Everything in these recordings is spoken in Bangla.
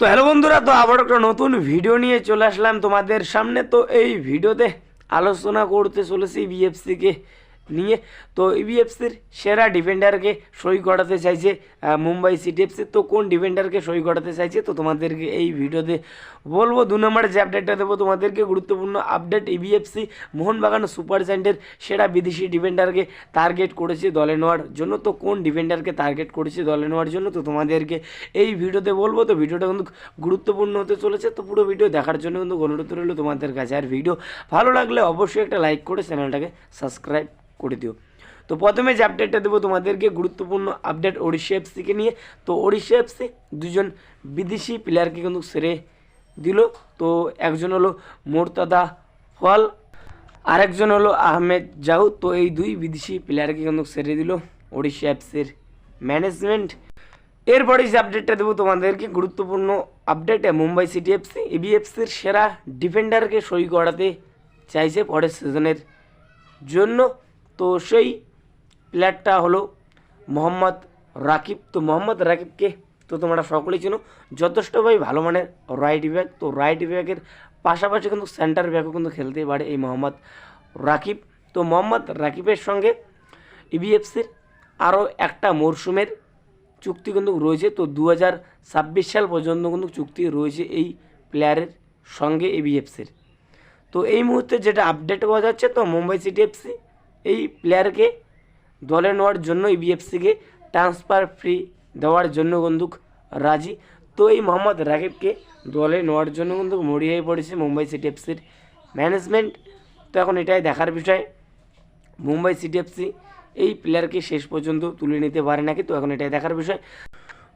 তো হ্যালো বন্ধুরা, তো আবার একটা নতুন ভিডিও নিয়ে চলে আসলাম তোমাদের সামনে। তো এই ভিডিওতে আলোচনা করতে চলেছি বিএফসিকে নিয়ে। তো বিএফসির সেরা ডিফেন্ডারকে সই করাতে চাইছে মুম্বাই সিটি এফসি তো কোন ডিফেন্ডারকে সই করাতে চাইছে, তো তোমাদেরকে এই ভিডিওতে বলব। দু নম্বরে যে আপডেটটা দেবো, তোমাদেরকে গুরুত্বপূর্ণ আপডেট ইবিএফসি মোহনবাগান সুপার জায়েন্টের সেরা বিদেশি ডিফেন্ডারকে টার্গেট করেছে দলে নেওয়ার জন্য। তো কোন ডিফেন্ডারকে টার্গেট করেছে দলে নেওয়ার জন্য, তো তোমাদেরকে এই ভিডিওতে বলব। তো ভিডিওটা কিন্তু গুরুত্বপূর্ণ হতে চলেছে। তো পুরো ভিডিও দেখার জন্য কিন্তু অনুরোধ রইল তোমাদের কাছে। আর ভিডিও ভালো লাগলে অবশ্যই একটা লাইক করে চ্যানেলটাকে সাবস্ক্রাইব করে দিও। তো প্রথমে যে আপডেটটা দেবো তোমাদেরকে, গুরুত্বপূর্ণ আপডেট ওড়িশা এফসিকে নিয়ে। তো ওড়িশা এফসি দুজন বিদেশি প্লেয়ারকে কিন্তু সেরে দিল। তো একজন হলো মোরতাদা ফল, আরেকজন হলো আহমেদ জাহু। তো এই দুই বিদেশি প্লেয়ারকে কিন্তু সেরে দিল ওড়িশা এফসির ম্যানেজমেন্ট এরপরে যে আপডেটটা দেবো তোমাদেরকে, গুরুত্বপূর্ণ আপডেট মুম্বাই সিটি এফসি এবিএফসির সেরা ডিফেন্ডারকে সই করাতে চাইছে পরের সিজনের জন্য। তো সেই প্লেয়ারটা হলো মোহাম্মদ রাকিব। তো মোহাম্মদ রাকিবকে তো তোমরা সকলেই চেনো। যথেষ্টভাবে ভালো মানের রাইট ব্যাক তো রাইট ব্যাকের পাশাপাশি কিন্তু সেন্টার ব্যাকও কিন্তু খেলতে পারে এই মোহাম্মদ রাকিব। তো মোহাম্মদ রাকিবের সঙ্গে ইবিএফসির আরও একটা মরশুমের চুক্তি কিন্তু রয়েছে। তো দু হাজার ছাব্বিশ সাল পর্যন্ত কিন্তু চুক্তি রয়েছে এই প্লেয়ারের সঙ্গে এবিএফসির তো এই মুহূর্তে যেটা আপডেট পাওয়া যাচ্ছে, তো মুম্বাই সিটি এফসি এই প্লেয়ারকে দলে নেওয়ার জন্য ইবিএফসিকে ট্রান্সফার ফ্রি দেওয়ার জন্য বন্ধুক রাজি। তো এই মোহাম্মদ রাকিবকে দলে নেওয়ার জন্য কিন্তু মরিয়ে পড়েছে মুম্বাই সিটি এফসির ম্যানেজমেন্ট তো এখন এটাই দেখার বিষয়। মুম্বাই সিটি এফসি এই প্লেয়ারকে শেষ পর্যন্ত তুলে নিতে পারে নাকি? তো এখন এটাই দেখার বিষয়।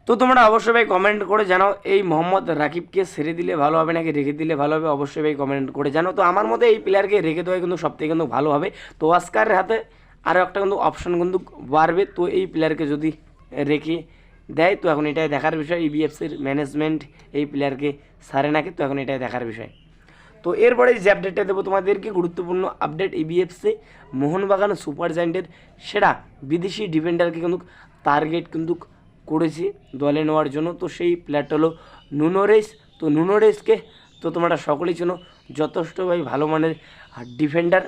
তো তোমরা অবশ্যই ভাই কমেন্ট করে জানাও, এই মোহাম্মদ রাকিবকে ছেড়ে দিলে ভালো হবে নাকি রেখে দিলে ভালো হবে? অবশ্যই ভাই কমেন্ট করে জানাও। তো আমার মতে এই প্লেয়ারকে রেখে দেওয়া কিন্তু সবথেকে কিন্তু ভালো হবে। তো অস্কারের হাতে আরও একটা কিন্তু অপশন কিন্তু বাড়বে। তো এই প্লেয়ারকে যদি রেখে দেয়, তো এখন এটাই দেখার বিষয়। ইবিএফসির ম্যানেজমেন্ট এই প্লেয়ারকে সারে নাকি? তো এখন এটাই দেখার বিষয়। তো এরপরে যে আপডেটটা দেবো তোমাদেরকে, গুরুত্বপূর্ণ আপডেট ইবিএফসি মোহনবাগান সুপার জায়েন্টের সেরা বিদেশি ডিফেন্ডারকে কিন্তু টার্গেট কিন্তু করেছে, দলে নেওয়ার জন্য। তো সেই প্লেয়ারটা হলো নুনো রেস তো নুনো রেসকে তো তোমরা সকলেই চেনো যথেষ্টভাবে ভালো মানের ডিফেন্ডার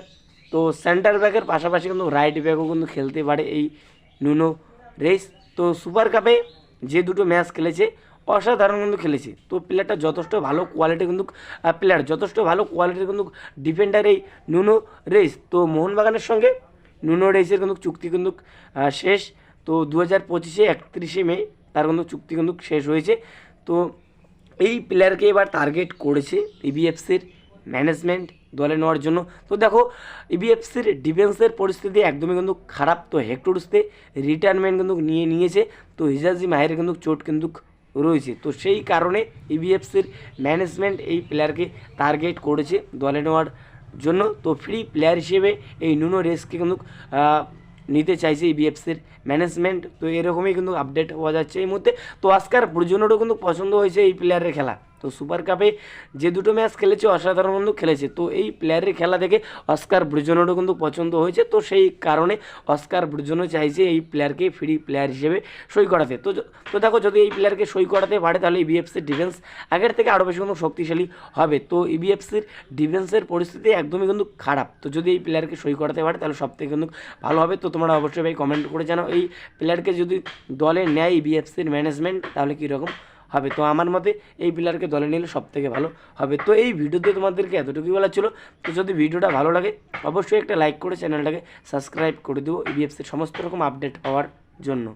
তো সেন্টার ব্যাকের পাশাপাশি কিন্তু রাইট ব্যাকও কিন্তু খেলতে পারে এই নুনো রেস তো সুপার কাপে যে দুটো ম্যাচ খেলেছে, অসাধারণ কিন্তু খেলেছে। তো প্লেয়ারটা যথেষ্ট ভালো কোয়ালিটি কিন্তু প্লেয়ার যথেষ্ট ভালো কোয়ালিটির কিন্তু ডিফেন্ডার এই নুনো রেস তো মোহনবাগানের সঙ্গে নুনো রেসের কিন্তু চুক্তি কিন্তু শেষ। তো দু হাজার পঁচিশে একত্রিশে মে তার কিন্তু চুক্তি কিন্তু শেষ হয়েছে। তো এই প্লেয়ারকে এবার টার্গেট করেছে ইবিএফসির ম্যানেজমেন্ট দলে নেওয়ার জন্য। তো দেখো ইবিএফসির ডিফেন্সের পরিস্থিতি একদমই কিন্তু খারাপ। তো হেক্টরসতে রিটায়ারমেন্ট কিন্তু নিয়ে নিয়েছে। তো হিজাজি মাহের কিন্তু চোট কিন্তু রয়েছে। তো সেই কারণে ইবিএফসির ম্যানেজমেন্ট এই প্লেয়ারকে টার্গেট করেছে দলে নেওয়ার জন্য। তো ফ্রি প্লেয়ার হিসেবে এই নুনো রেসকে কিন্তু নিতে চাইছে ইবিএফসির ম্যানেজমেন্ট তো এরকমই কিন্তু আপডেট হওয়া যাচ্ছে এই মুহূর্তে। তো আজকার ব্রুজনেরও কিন্তু পছন্দ হয়েছে এই প্লেয়ারের খেলা। তো সুপার কাপে যে দুটো ম্যাচ খেলেছে, অসাধারণ কিন্তু খেলেছে। তো এই প্লেয়ারের খেলা দেখে অস্কার ব্রুজনেরও কিন্তু পছন্দ হয়েছে। তো সেই কারণে অস্কার ব্রুজনও চাইছে এই প্লেয়ারকে ফ্রি প্লেয়ার হিসেবে সই করাতে। তো তো দেখো, যদি এই প্লেয়ারকে সই করাতে পারে, তাহলে ইবিএফসির ডিফেন্স আগের থেকে আরও বেশি কিন্তু শক্তিশালী হবে। তো ইবিএফসির ডিফেন্সের পরিস্থিতি একদমই কিন্তু খারাপ। তো যদি এই প্লেয়ারকে সই করাতে পারে, তাহলে সব থেকে কিন্তু ভালো হবে। তো তোমরা অবশ্যই ভাই কমেন্ট করে জানাও, এই প্লেয়ারকে যদি দলে নেয় ইবিএফসির ম্যানেজমেন্ট তাহলে কীরকম হবে। তো আমার মতে এই প্লেয়ারকে দলে নিলে সব থেকে ভালো হবে। তো এই ভিডিওতে তোমাদেরকে এতটুকুই বলার ছিল। তো যদি ভিডিওটা ভালো লাগে, অবশ্যই একটা লাইক করে চ্যানেলটাকে সাবস্ক্রাইব করে দেবো ইবিএফসির সমস্ত রকম আপডেট পাওয়ার জন্য।